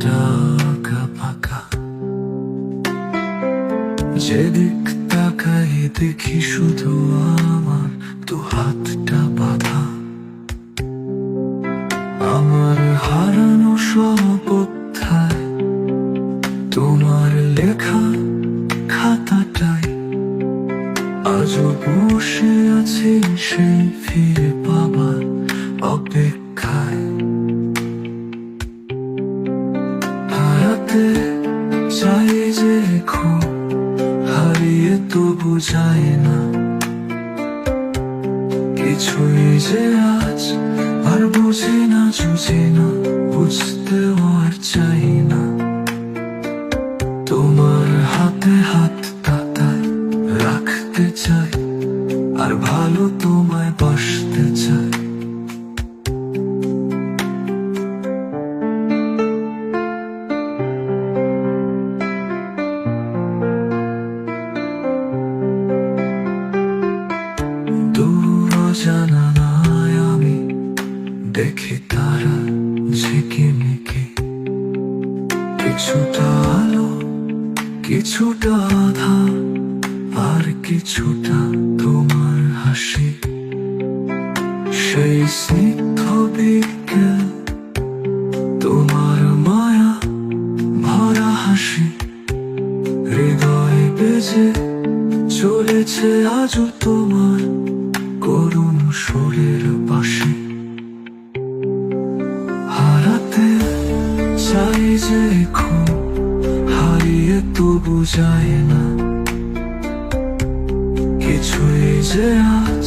ঢাকা ফাঁকা যেদিক তাকাই দেখি শুধু আমার তো হাতটা বাঁধা। আমার হারানো সব তোমার লেখা খাতাটাই। আজও বসে আছে সেই ফিরে হারাতে চাই যে খুব, হারিয়ে তবু যায় না। কিছুই যে আজ আর বুঝি না, জুঝি না, বুঝতেও আর চাই না। তোমার হাতে হাত দেখি তারা ঝিকিমিকি কিছুটা আলো, কিছুটা আধা, আর কিছুটা তোমার হাসি। সেই স্নিগ্ধ বিকেল, তোমার মায়া ভরা হাসি। হৃদয় বেজে চলেছে আজও তোমার যে খুব হারিয়ে তবু যায় না। কিছুই যে আজ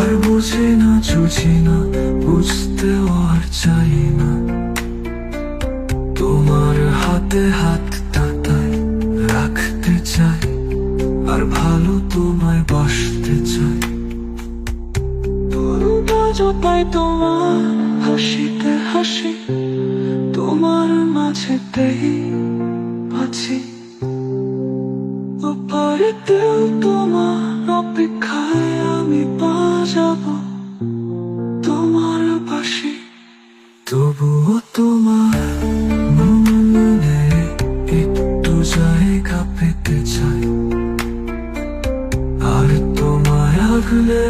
আর বুঝি না, জুঝি না, বুঝতেও আর চাই না। তোমার হাতে হাত তাতায় রাখতে চাই, আর ভালো তোমায় বাসতে চাই। তোমার হাসিতে হাসি তোমার মাঝেতেই আছি ওপারেতেও তোমার অপেক্ষায় আমি বাজাবো তোমার বাসি তবুও তোমার মনে একটু জায়গা পেতে চাই। আর তোমায় আগলে